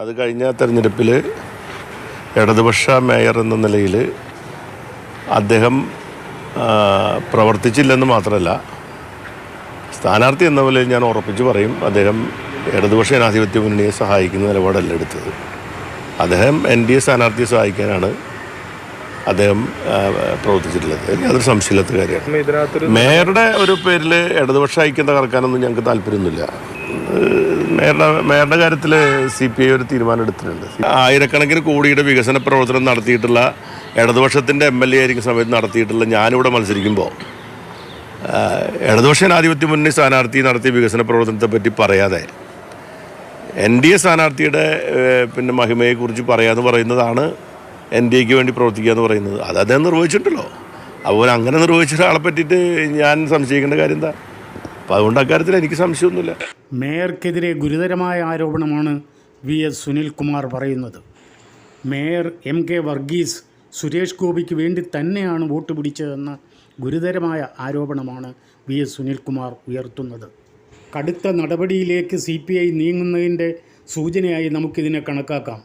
അത് കഴിഞ്ഞ തെരഞ്ഞെടുപ്പിൽ ഇടതുപക്ഷ മേയർ എന്ന നിലയിൽ അദ്ദേഹം പ്രവർത്തിച്ചില്ലെന്ന് മാത്രമല്ല സ്ഥാനാർത്ഥി എന്ന പോലെ ഞാൻ ഉറപ്പിച്ച് പറയും അദ്ദേഹം ഇടതുപക്ഷ ജനാധിപത്യ മുന്നണിയെ സഹായിക്കുന്ന നിലപാടല്ല എടുത്തത്. അദ്ദേഹം എൻ ഡി എ സ്ഥാനാർത്ഥിയെ സഹായിക്കാനാണ് അദ്ദേഹം പ്രവർത്തിച്ചിട്ടുള്ളത്. യാതൊരു സംശയമില്ലാത്ത കാര്യമാണ്. മേയറുടെ ഒരു പേരിൽ ഇടതുപക്ഷ ഐക്യം തകർക്കാനൊന്നും ഞങ്ങൾക്ക് താല്പര്യമൊന്നുമില്ല. മേയറുടെ കാര്യത്തിൽ സി പി ഐ ഒരു തീരുമാനം എടുത്തിട്ടുണ്ട്. ആയിരക്കണക്കിന് കോടിയുടെ വികസന പ്രവർത്തനം നടത്തിയിട്ടുള്ള ഇടതുപക്ഷത്തിന്റെ എം എൽ എ ആയിരിക്കും സമയത്ത് നടത്തിയിട്ടുള്ള ഞാനിവിടെ മത്സരിക്കുമ്പോൾ ഇടതുപക്ഷ ജനാധിപത്യ മുന്നണി സ്ഥാനാർത്ഥി നടത്തിയ വികസന പ്രവർത്തനത്തെ പറ്റി പറയാതെ എൻ ഡി എ സ്ഥാനാർത്ഥിയുടെ പിന്നെ മഹിമയെക്കുറിച്ച് പറയാമെന്ന് പറയുന്നതാണ് എൻ ഡി എക്ക് വേണ്ടി പ്രവർത്തിക്കുക എന്ന് പറയുന്നത്. അത് അദ്ദേഹം നിർവഹിച്ചിട്ടുണ്ടല്ലോ. അതുപോലെ അങ്ങനെ നിർവഹിച്ച ഒരാളെ പറ്റിയിട്ട് ഞാൻ സംശയിക്കേണ്ട കാര്യം എന്താ? അപ്പം അതുകൊണ്ട് അക്കാര്യത്തിൽ എനിക്ക് സംശയമൊന്നുമില്ല. മേയർക്കെതിരെ ഗുരുതരമായ ആരോപണമാണ് വി എസ് സുനിൽകുമാർ പറയുന്നത്. Mayor M K Varghese Suresh ഗോപിക്ക് വേണ്ടി തന്നെയാണ് വോട്ട് പിടിച്ചതെന്ന ഗുരുതരമായ ആരോപണമാണ് വി എസ് സുനിൽകുമാർ ഉയർത്തുന്നത്. കടുത്ത നടപടിയിലേക്ക് സി പി ഐ നീങ്ങുന്നതിന്റെ സൂചനയായി നമുക്കിതിനെ കണക്കാക്കാം.